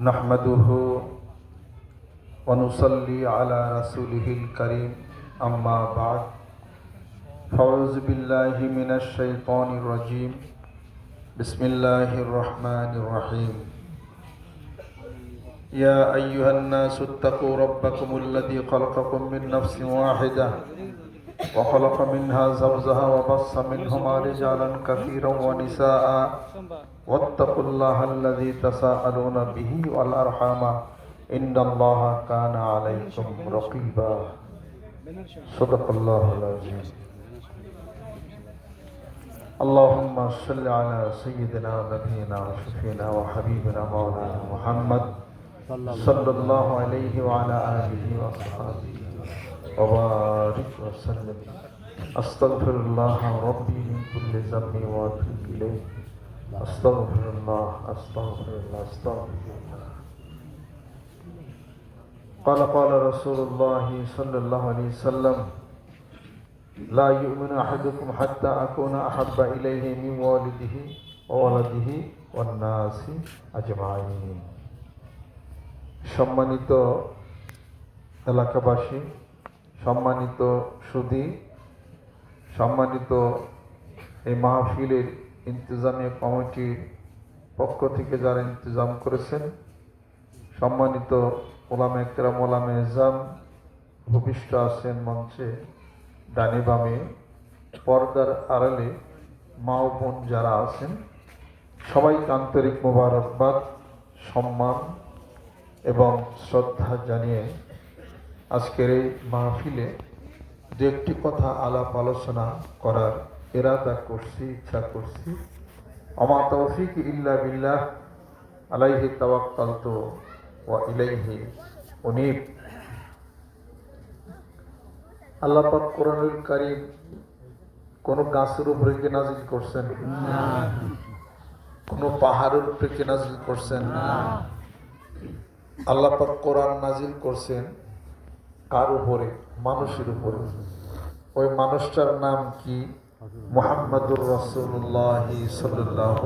نحمده ونصلي على رسوله الكريم. أما بعد فأعوذ بالله من الشيطان الرجيم. بسم الله الرحمن الرحيم. يا أيها الناس اتقوا ربكم الذي خلقكم من نفس واحدة وخلق منها زوجها وبص منهما رجالا كثيرا ونساء. واتقوا الله الذي تساءلون به والأرحام إن الله كان عليكم رقيبا. صدق الله العظيم. اللهم صل على سيدنا ونبينا وشفينا وحبيبنا مولانا محمد صلى الله عليه وعلى آله وصحبه وبارك وسلم. أستغفر الله ربي من كل ذنب وأتوب إليه. أستغفر الله أستغفر الله أستغفر الله قال قال رسول الله صلى الله عليه وسلم لا يؤمن أحدكم حتى أكون أحب إليه من والده وولده والناس أجمعين সম্মানিত এলাকাবাসী সম্মানিত সুদী সম্মানিত এই মাহফিলের ইন্তজামীয় কমিটির পক্ষ থেকে যারা ইন্তজাম করেছেন, সম্মানিত ওলামে একরাম, ওলামে এজাম, ভূপিষ্ঠ আছেন মঞ্চে ডানে বামে পর্দার আড়ালে মা ও বোন যারা আছেন, সবাইকে আন্তরিক মোবারকবাদ, সম্মান এবং শ্রদ্ধা জানিয়ে আজকের এই মাহফিলে দু একটি কথা আলাপ আলোচনা করার এরাদা করছি, ইচ্ছা করছি। আমা তৌফিক ইল্লা বিল্লাহ, আলাইহি তাওয়াক্কালতু ওয়া ইলাইহি উনীব। আল্লাহ পাক কোরআনুল কারীম কোন গাছের উপরে কি নাজিল করছেন? কোন পাহাড়ের উপরে কি নাজিল করছেন? আল্লাহ পাক কোরআন নাজিল করছেন কার উপরে? মানুষের উপরে। ওই মানুষটার নাম কি? মোহাম্মদুর রসুল্লাহ সাল্লাহ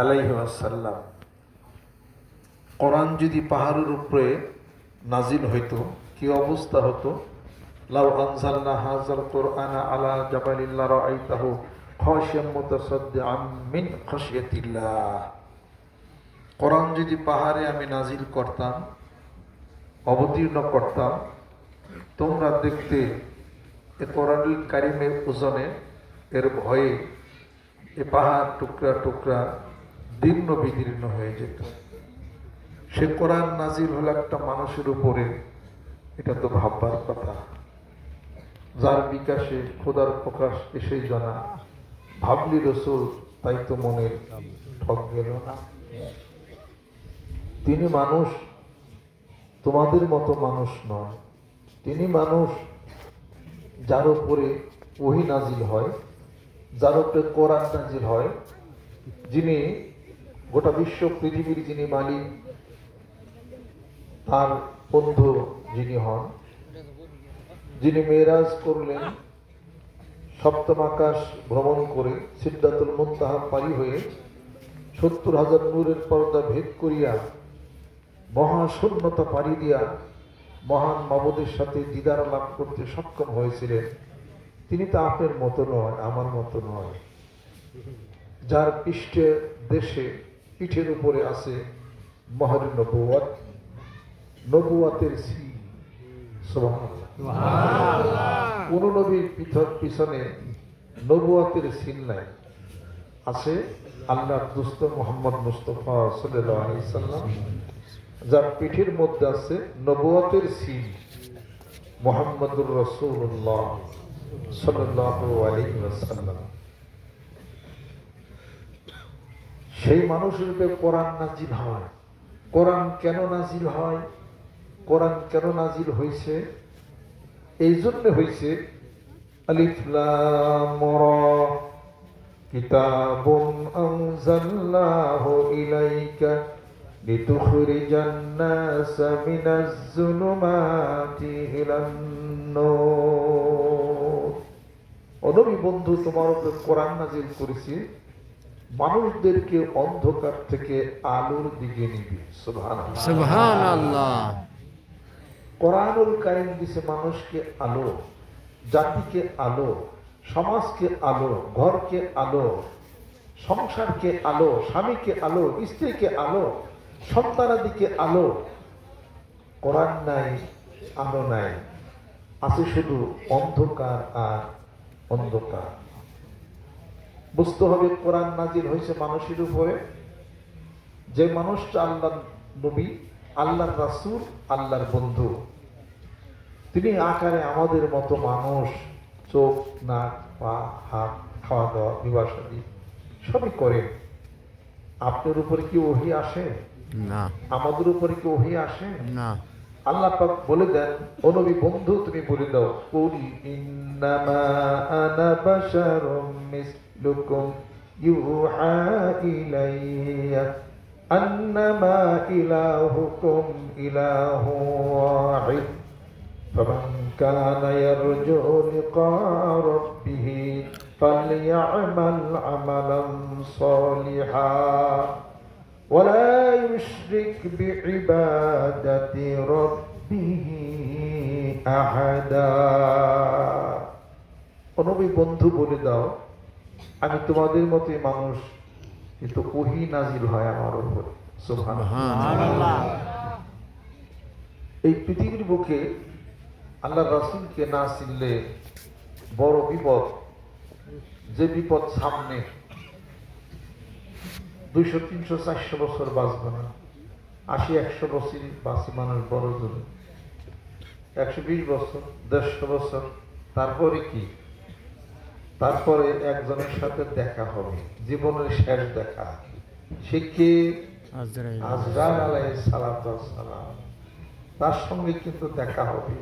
আলাইহি আসাল্লাম কোরআন যদি পাহাড়ের উপরে নাজিল হইতো, কি অবস্থা হতো? লাউ আনজালনা হাজাল কোরআন আলা জাবালিল্লাহ রাআইতাহু খাশিয়াম মুতাসাদ্দিআম মিন খাশিয়াতিল্লাহ। কোরআন যদি পাহাড়ে আমি নাজিল করতাম, অবতীর্ণ করতাম, তোমরা দেখতে এ কোরআনুল কারিমের ওজনে এর ভয়ে এ পাহাড় টুকরা টুকরা দীর্ণ বিদীর্ণ হয়ে যেত। সে কোরআন নাজিল হলো একটা মানুষের উপরে, এটা তো ভাববার কথা। যার বিকাশে খোদার প্রকাশ এসেই জানা, ভাবলি রসুল, তাই তো মনে ঠক গেল না। তিনি মানুষ, তোমাদের মতো মানুষ নয়। তিনি মানুষ যার উপরে ওহি নাজিল হয়, যার উপরে কোরআন নাজিল হয়, যিনি গোটা বিশ্ব পৃথিবীর যিনি মালিক, তার বন্ধু যিনি হন, যিনি মেয়েরাজ করলেন, সপ্তম আকাশ ভ্রমণ করে সিদ্ধাতুল মুন্তাহা পারি হয়ে সত্তর হাজার নূরের পর্দা ভেদ করিয়া মহাশূন্যতা পাড়ি দিয়া মহান মাবদের সাথে দিদার লাভ করতে সক্ষম হয়েছিলেন। তিনি তো আপনার মতো নয় আমার মতো নয়। যার পৃষ্ঠে দেশে পিঠের উপরে আছে মহার নবুয়াত নবুয়াতের সি কোন নবীর পৃথক পিছনে নবুয়াতের সিন নাই। আছে আল্লাহ দুস্ত মোহাম্মদ মুস্তফা সাল্লাম। যার পিঠের মধ্যে আছে নবুয়াতের সিল মোহাম্মদুর রসুল্লাহ সাল্লাহ আলহিম সেই মানুষের উপরে কোরআন নাজিল হয়। কোরআন কেন নাজিল হয়? কোরআন কেন নাজিল হয়েছে? এই জন্য হয়েছে আলিফলাম কিতাবুন আনজাল্লাহু ইলাইকা لتخرج الناس من الظلمات إلى النور অনবী বন্ধু তোমার উপরে কোরআন নাজিল করেছি মানুষদেরকে অন্ধকার থেকে আলোর দিকে নিবে সুবহানাল্লাহ সুবহান আল্লাহ কোরআনুল কারিম দিছে মানুষকে আলো জাতিকে আলো সমাজকে আলো ঘরকে আলো সংসারকে আলো স্বামীকে আলো স্ত্রীকে আলো সন্তানাদিকে আলো, কোরআন নাই, আলো নাই, আছে শুধু অন্ধকার আর অন্ধকার। বুঝতে হবে কোরআন নাজির হয়েছে মানুষের উপরে। যে মানুষটা আল্লাহ নবী, আল্লাহর রাসূল, আল্লাহর বন্ধু। তিনি আকারে আমাদের মতো মানুষ, চোখ, নাক, পা, হাত খাওয়া দাওয়া বিবাসাদি সবই করেন। আপনার উপরে কি ওহি আসে? না আমাদের উপরে কি ওহি আসে না আল্লাহ পাক বলে দেন ও নবী বন্ধু তুমি বলে দাও কুল ইন্নামা আনা বাশারুম মিসলুকুম ইউহা ইলাইয়া আন্নামা ইলাহুকুম ইলাহু ওয়াহিদ فمن كان يرجو لقاء ربه فليعمل عملا صالحا ولا يشرك بعبادة ربه أحدا অনবী বন্ধু বলে দাও আমি তোমাদের মতোই মানুষ কিন্তু ওহি নাজিল হয় আমার উপর সুবহানাল্লাহ এই পৃথিবীর বুকে আল্লাহ রাসূলকে না চিনলে বড় বিপদ যে বিপদ সামনে দুইশো তিনশো চারশো বছর বাঁচবে না। আশি একশো বছর বাঁচি মানুষ বড় জন্য একশো বিশ বছর দেড়শো বছর তারপরে কি? তারপরে একজনের সাথে দেখা হবে। জীবনের শেষ দেখা। সে কে? আজরাইল। আজরার আলাই সালাম। তার সঙ্গে কিন্তু দেখা হবে।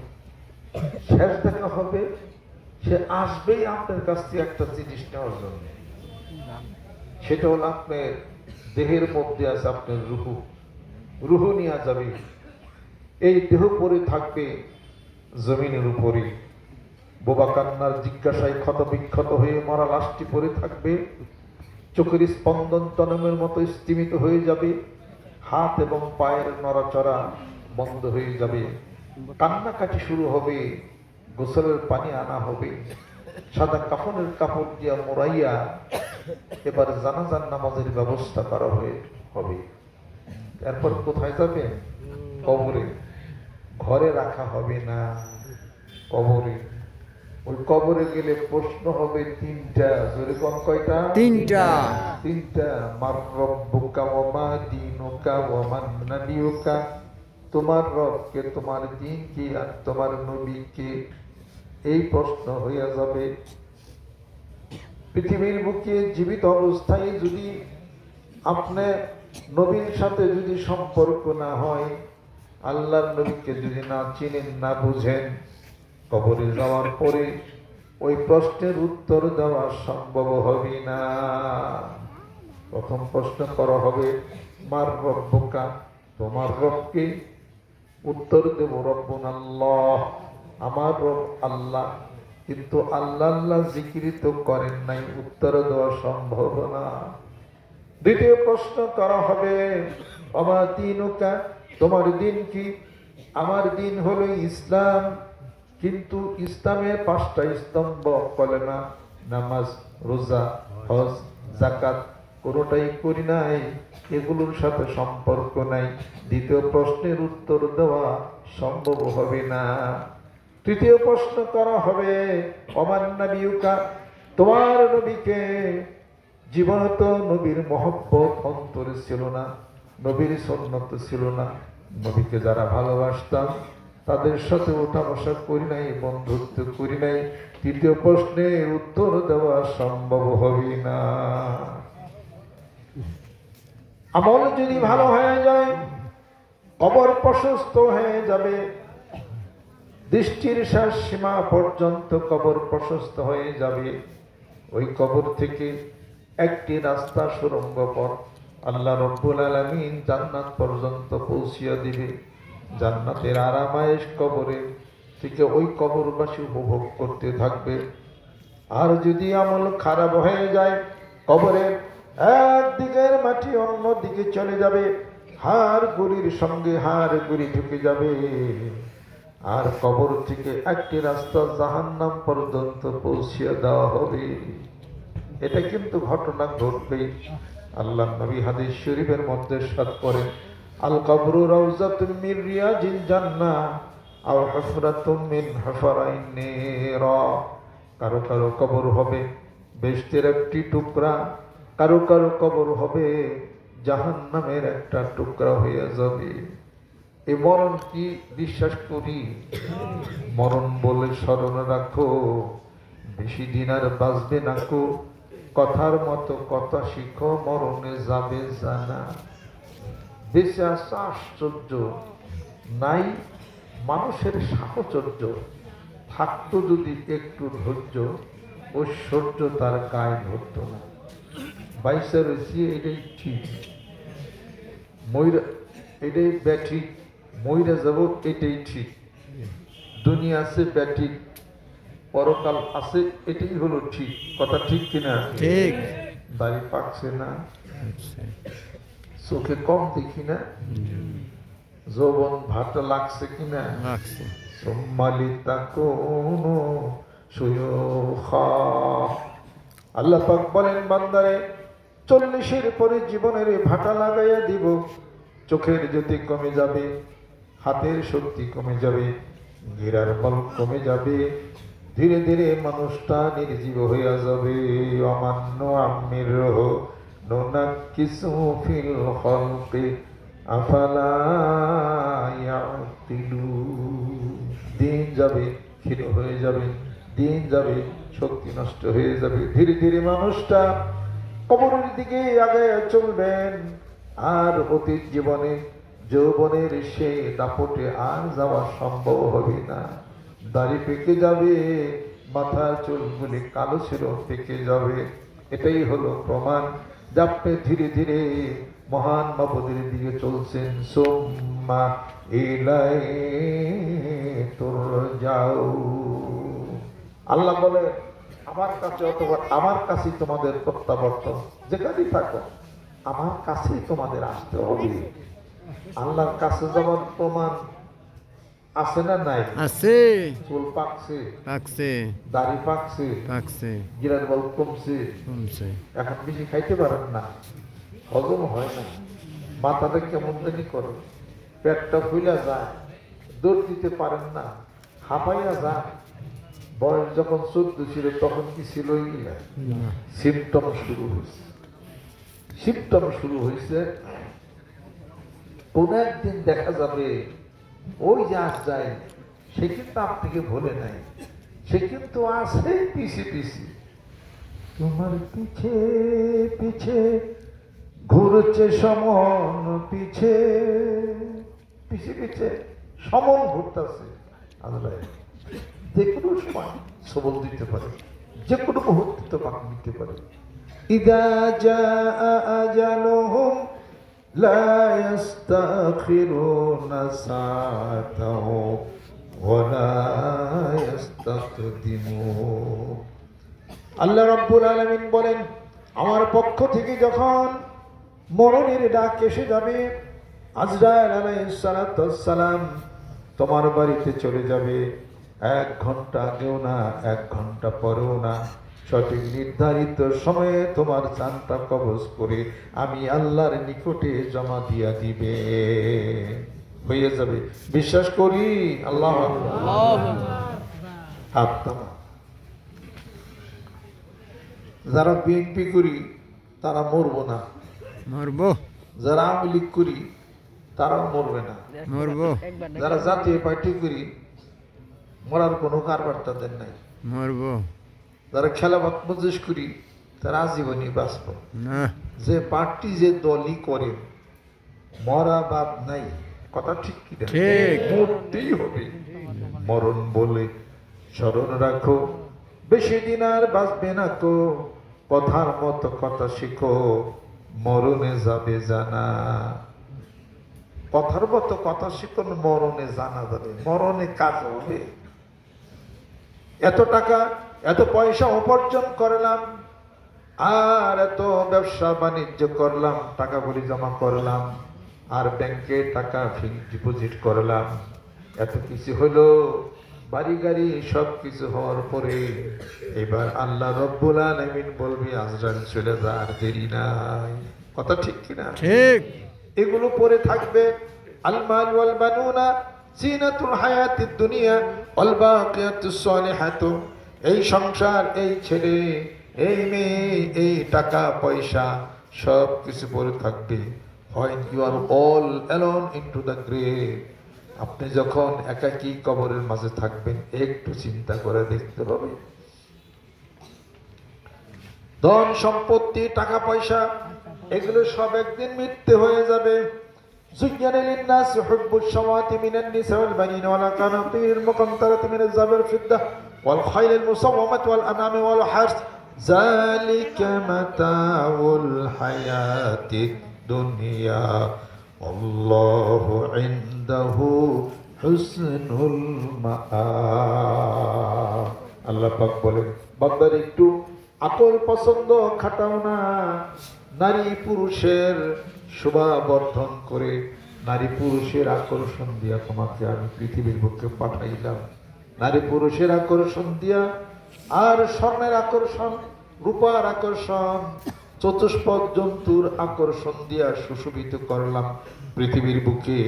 শেষ দেখা হবে। সে আসবেই আপনার কাছ থেকে একটা জিনিস নেওয়ার জন্য। সেটা হলো আপনার দেহের মধ্যে আছে আপনার রুহু। রুহু নিয়ে যাবে। এই দেহ পরে থাকবে জমিনের উপরে। বোবা কান্নার জিজ্ঞাসায় ক্ষত বিক্ষত হয়ে মরা লাশটি পরে থাকবে। চোখের স্পন্দন তনমের মতো স্তিমিত হয়ে যাবে। হাত এবং পায়ের নড়াচড়া বন্ধ হয়ে যাবে। কান্নাকাটি শুরু হবে। গোসলের পানি আনা হবে। সাদা কাফনের কাপড় দিয়া মোড়াইয়া এবার জানাজান নামাজের ব্যবস্থা করা হয়ে হবে। এরপর কোথায় যাবে? কবরে। ঘরে রাখা হবে না। কবরে। ওই কবরে গেলে প্রশ্ন হবে তিনটা। জোরে কোন কয়টা? তিনটা। তিনটা। মার রব্বুকা ওয়া মা দীনুকা ওয়া মান নাবিয়ুকা তোমার রবকে তোমার দিন কি আর তোমার নবী কে এই প্রশ্ন হইয়া যাবে পৃথিবীর বুকে জীবিত অবস্থায় যদি আপনি নবীর সাথে যদি সম্পর্ক না হয়, আল্লাহর নবীকে যদি না চিনেন, না বুঝেন, কবরে যাওয়ার পরে ওই প্রশ্নের উত্তর দেওয়া সম্ভব হবে না। প্রথম প্রশ্ন করা হবে, মার রব্বকা? তোমার রবকে? উত্তর দেব রব্বুন আল্লাহ আমার রব আল্লাহ। কিন্তু আল্লাহ আল্লাহ জিকিরি তো করেন নাই, উত্তর দেওয়া সম্ভব না। দ্বিতীয় প্রশ্ন করা হবে আমার দিনুকা? তোমার দিন কি? আমার দিন হলো ইসলাম, কিন্তু ইসলামের পাঁচটা স্তম্ভ কলেমা নামাজ, রোজা, হজ জাকাত কোনোটাই করি নাই, এগুলোর সাথে সম্পর্ক নাই। দ্বিতীয় প্রশ্নের উত্তর দেওয়া সম্ভব হবে না। তৃতীয় প্রশ্ন করা হবে অমান নবীকা তোমার নবীকে জীবনত নবীর মহব্বত অন্তরে ছিল না, নবীর সন্ন্যত ছিল না। নবীকে যারা ভালোবাসতাম, তাদের সাথে ওঠা বসা করি নাই, বন্ধুত্ব করি নাই। তৃতীয় প্রশ্নের উত্তর দেওয়া সম্ভব হবে না। আমল যদি ভালো হয়ে যায়, কবর প্রশস্ত হয়ে যাবে। দৃষ্টির শেষ সীমা পর্যন্ত কবর প্রশস্ত হয়ে যাবে। ওই কবর থেকে একটি রাস্তা সুরঙ্গ পথ আল্লাহ রব্বুল আলমিন জান্নাত পর্যন্ত পৌঁছিয়ে দিবে। জান্নাতের আরামায়েশ কবরে থেকে ওই কবরবাসী উপভোগ করতে থাকবে। আর যদি আমল খারাপ হয়ে যায় কবরের একদিকের মাটি অন্য দিকে চলে যাবে। হাড় গুড়ির সঙ্গে হাড় গুড়ি ঢুকে যাবে। আর কবর থেকে একটি রাস্তা জাহান্নাম পর্যন্ত পৌঁছিয়ে দেওয়া হবে। এটা কিন্তু ঘটনা ঘটবে আল্লাহ নবী হাদিস শরীফের মধ্যে সাত করেন আল কবরু রাউজাতুম মিন রিয়াজিল জান্নাহ, আও হুফরাতুম মিন হুফরাইন নিরা। কারও কারও কবর হবে বেহেশতের একটি টুকরা, কারও কারও কবর হবে জাহান্নামের একটা টুকরা হয়ে যাবে। এ মরণ কি বিশ্বাস করি? মরণ বলে স্মরণ রাখো। বেশি দিন আর বাঁচবে না কো। কথার মতো কথা শিখো, মরণে যাবে জানা। বেঁচে আসা আশ্চর্য। নাই মানুষের সাহচর্য। থাকতো যদি একটু ধৈর্য, ঐশ্বর্য তার গায়ে ধরত না। বাইসে রয়েছি, এটাই ঠিক। ময়ূর, এটাই ব্যাঠিক। ময়রা যাব এটাই ঠিক। দুনিয়া আছে ব্যাঠিক পরকাল আছে এটাই হলো ঠিক। কথা ঠিক কিনা? ঠিক। দাড়ি পাকছে না। আচ্ছা। চোখে কম দেখি না। যৌবন ভাটা লাগছে কিনা? লাগছে। সম্মালিতা কোন আল্লাহ পাক বলেন বান্দারে চল্লিশের পরে জীবনের ভাটা লাগাইয়া দিব। চোখের জ্যোতি কমে যাবে। হাতের শক্তি কমে যাবে গিরার বল কমে যাবে, ধীরে ধীরে মানুষটা নির্জীব হইয়া যাবে অমান্য আমির নোনা কিছু ফিল হলকে আফালা ইয়াক্তিলুন। দিন যাবে, ক্ষীণ হয়ে যাবে, দিন যাবে, শক্তি নষ্ট হয়ে যাবে ধীরে ধীরে মানুষটা কবরের দিকে আগে চলবেন, আর অতীত জীবনে যৌবনের সেই দাপটে আর যাওয়া সম্ভব হবে না। দাড়ি পেকে যাবে মাথার চুলগুলি কালো ছিল পেকে যাবে। এটাই হলো প্রমাণ। যাপে ধীরে ধীরে মহান মাবুদের দিকে চলছেন। সোম্মা, এলাই তোর যাও। আল্লাহ বলে আমার কাছে অথবা আমার কাছেই তোমাদের প্রত্যাবর্তন। যেখানেই থাকো, আমার কাছেই তোমাদের আসতে হবে। আল্লাহর কাছে যাওয়ার প্রমাণ আছে না নাই? আছে। চুল পাকছে পাকছে। দাড়ি পাকছে পাকছে। গিরার বল কমছে। কমছে। এখন বেশি খাইতে পারেন না। হজম হয় না। মাথাটা কেমন জানি করে। পেটটা ফুলা যায় দৌড় দিতে পারেন না। হাঁপাইয়া যায়। বয়স যখন চোদ্দ ছিল তখন কি ছিল সিমটম শুরু হয়েছে সিমটম শুরু হয়েছে কোন একদিন দেখা যাবে। ওই যে যায় সে কিন্তু আপনাকে ভুলে নাই। সে কিন্তু আছে পিছে পিছে। তোমার পিছে পিছে ঘুরছে সমন পিছে। পিছে পিছে সমন ঘুরতেছে। আল্লাহ, যে কোনো সময় সবল দিতে পারে। যে কোনো মুহূর্তে তো বাক দিতে পারে। ইদা জা আজালুহুম ইস্তাখিরুনা সাআতাহু ওয়া লা ইস্তাকদিমুন আল্লাহ রাব্বুল আলামিন বলেন, আমার পক্ষ থেকে যখন মরণের ডাক এসে যাবে, আজরাইল আলাইহিস সালাম তোমার বাড়িতে চলে যাবে। এক ঘণ্টা আগেও না, এক ঘণ্টা পরেও না। সঠিক নির্ধারিত সময়ে তোমার চানটা কবজ করে আমি আল্লাহর নিকটে জমা দিয়া দিবে। হয়ে যাবে। বিশ্বাস করি? আল্লাহ হাত। যারা বিএনপি করি তারা মরবো না। মরবো। যারা আওয়ামী লীগ করি তারাও মরবে না। মরবো। যারা জাতীয় পার্টি করি মরার কোনো কারবার তাদের নাই। মরবো। যারা খেলাবাদ মজলিস করি তারা আজীবনই বাঁচব। যে পার্টি যে দলই করে মরা বাদ নাই কথা ঠিক কি। মরতেই হবে। মরণ বলে স্মরণ রাখো বেশি দিন আর বাঁচবে না তো। কথার মতো কথা শিখো মরণে যাবে জানা। কথার মতো কথা শিখুন মরণে জানা যাবে মরণে কাজ হবে। এত টাকা এত পয়সা উপার্জন করলাম আর এত ব্যবসা বাণিজ্য করলাম টাকা কড়ি জমা করলাম আর ব্যাংকে টাকা ফিক্সড ডিপোজিট করলাম। এত কিছু হলো বাড়ি গাড়ি সব কিছু হওয়ার পরে এবার আল্লাহ রব্বুল আলামিন বলবি আজরাল চলে যা আর দেরি নাই। কথা ঠিক কিনা? ঠিক। এগুলো পরে থাকবে। আলমাল ওয়াল বানুনা জিনাতুল হায়াতিদ দুনিয়া ওয়াল বাকিয়াতুস সালিহাতু। এই সংসার এই ছেলে এই মেয়ে এই টাকা পয়সা সব কিছু পরে থাকবে হয় you are all alone into the grave আপনি যখন একাকী কবরের মাঝে থাকবেন একটু চিন্তা করে দেখতে হবে ধন সম্পত্তি টাকা পয়সা এগুলো সব একদিন মিথ্যে হয়ে যাবে زين للناس حب الشمات من النساء والبنين والقناطير المقنطرة من الذهب والفضة والخيل المصومة والأنعام والحرث ذلك متاع الحياة الدنيا والله عنده حسن المآب আল্লাহ পাক বলেন বান্দার একটু আকল পছন্দ খাটাও না নারী পুরুষের শোভা বর্ধন করে নারী পুরুষের আকর্ষণ দিয়া তোমাকে আমি পৃথিবীর বুকে পাঠাইলাম নারী পুরুষের আকর্ষণ দিয়া আর স্বর্ণের আকর্ষণ, রূপার আকর্ষণ, চতুষ্পদ জন্তুর আকর্ষণ দিয়া সুশোভিত করলাম পৃথিবীর বুকে।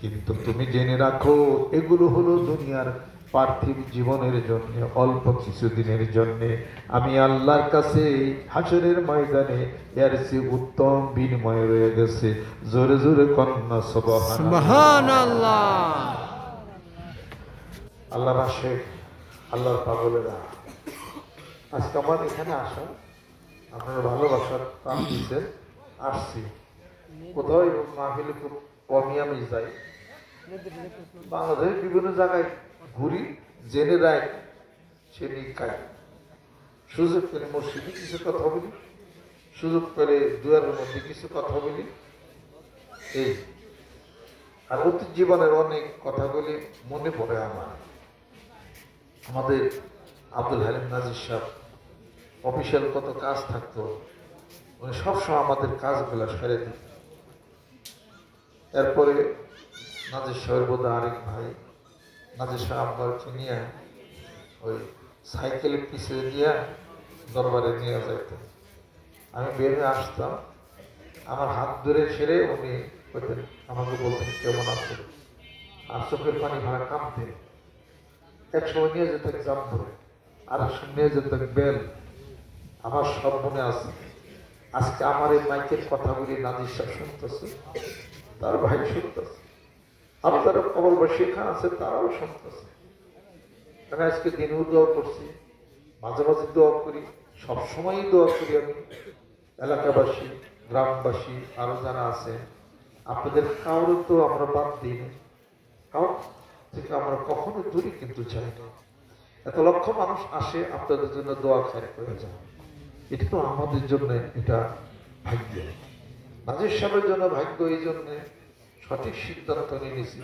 কিন্তু তুমি জেনে রাখো, এগুলো হলো দুনিয়ার পার্থিব জীবনের জন্য, অল্প কিছুদিনের জন্য। আমি আল্লাহর কাছে হাসরের ময়দানে এর চেয়ে উত্তম বিনিময় রয়ে গেছে। জোরে জোরে কন্যা সবাহ আল্লাহর আসে আল্লাহর পাগলেরা। আজকে আমার এখানে আসা। আপনার ভালোবাসার প্রাণ দিচ্ছেন আসছি। কোথাও মাহফিলে খুব কমই আমি যাই। বাংলাদেশের বিভিন্ন জায়গায় ঘুরি, জেনে রায় সেটি খাই। সুযোগ পেলে মসজিদে কিছু কথা বলি। সুযোগ পেলে দুয়ারের মধ্যে কিছু কথা বলি। এই, আর অতীত জীবনের অনেক কথাগুলি মনে পড়ে আমার। আমাদের আব্দুল হালিম নাজির সাহেব অফিসিয়াল কত কাজ থাকতো, উনি সবসময় আমাদের কাজগুলো সেরে দিত এরপরে নাজির সাহেবের বোধ আরেক ভাই, নাজির সাহেব আব্বারকে নিয়ে ওই সাইকেলের পিছিয়ে দিয়ে দরবারে নিয়ে যাইত আমি বের হয়ে আসতাম, আমার হাত ধরে ছেড়ে উনি আমাকে বলতেন, কেমন আছে? আর চোখের পানি ভাড়া কাঁপতেন এক সময় নিয়ে যেতেন জাম ধরে আর এক সময় নিয়ে যেতেন বেল। আমার সব মনে আছে। আজকে আমার এই মাইকের কথাগুলি নাজির সাহেব শুনতেছে, তার ভাই শুনতেছে আপনারা কবরবাসী এখানে আছে তারাও শুনতেছে। আমি আজকে দিনেও দোয়া করছি, মাঝে মাঝে দোয়া করি, সবসময়ই দোয়া করি আমি। এলাকাবাসী, গ্রামবাসী, আরও যারা আছে, আপনাদের কারও তো আমরা বাদ দিই না। কারণ থেকে আমরা কখনো দূরে কিন্তু চাই না। এত লক্ষ মানুষ আসে, আপনাদের জন্য দোয়া খায়, করে যায়। এটা তো আমাদের জন্য এটা ভাগ্য। নাজির সাহেবের জন্য ভাগ্য, এই জন্য সঠিক সিদ্ধান্ত নিয়ে নিয়েছি।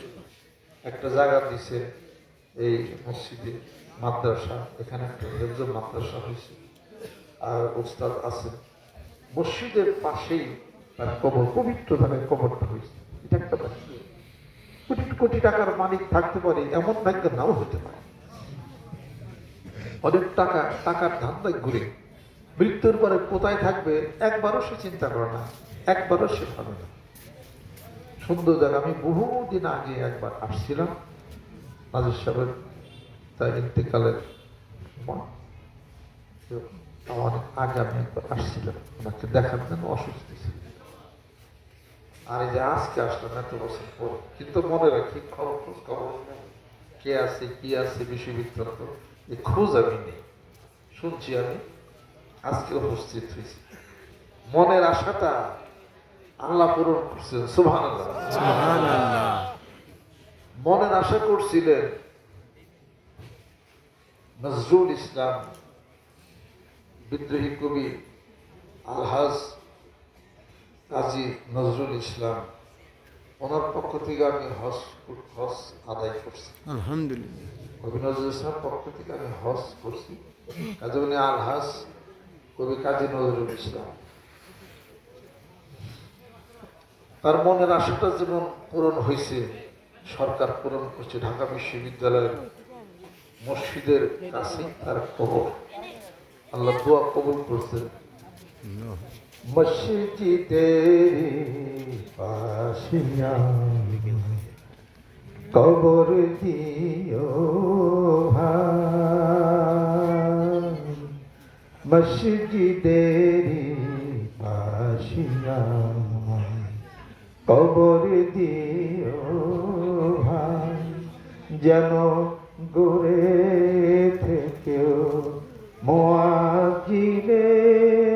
একটা জায়গা দিছে, এই মসজিদে, মাদ্রাসা, এখানে একটা হেফজ মাদ্রাসা হয়েছে। আর উস্তাদ আছে মসজিদের পাশেই তার কবর পবিত্র ধারে কবরটা হয়েছে। কোটি টাকার মালিক থাকতে পারে, এমন ভাগ্য নাও হতে পারে। অনেক টাকা, টাকার ধান্দায় ঘুরে। মৃত্যুর পরে কোথায় থাকবে, একবারও সে চিন্তা করে না, একবারও সে ভাবে না। সুন্দর জায়গা, আমি বহুদিন আগে একবার আসছিলাম, নাজির সাহেবের তার ইন্তেকালের আমার আগে আমি একবার আসছিলাম, ওনাকে দেখার জন্য অসুস্থ ছিল আর এই যে আজকে আসলাম এত বছর পর। কিন্তু মনে রাখি খবর খোঁজ খবর নেই। কে আছে কি আছে বিশ্ববিদ্যালয় এই খোঁজ আমি নেই। শুনছি আমি। আজকে উপস্থিত হয়েছি। মনের আশাটা আল্লাহ পূরণ করছেন সুভান মনের আশা করছিলেন নজরুল ইসলাম বিদ্রোহী কবি আলহাজ কাজী নজরুল ইসলাম ওনার পক্ষ থেকে আমি হজ হজ আদায় করছি। আলহামদুলিল্লাহ। কবি নজরুল ইসলাম পক্ষ থেকে আমি হজ করছি। কাজে উনি আলহাজ কবি কাজী নজরুল ইসলাম। তার মনের আশাটা যেমন পূরণ হয়েছে সরকার পূরণ করছে ঢাকা বিশ্ববিদ্যালয়ের মসজিদের কাছে তার কবর। আল্লাহ দোয়া কবুল করছে মসজিদের পাশিয়া কবর দিও ভাই। মসজিদের পাশিয়া কবর দিও যেন গড়ে থেকেও মোয়া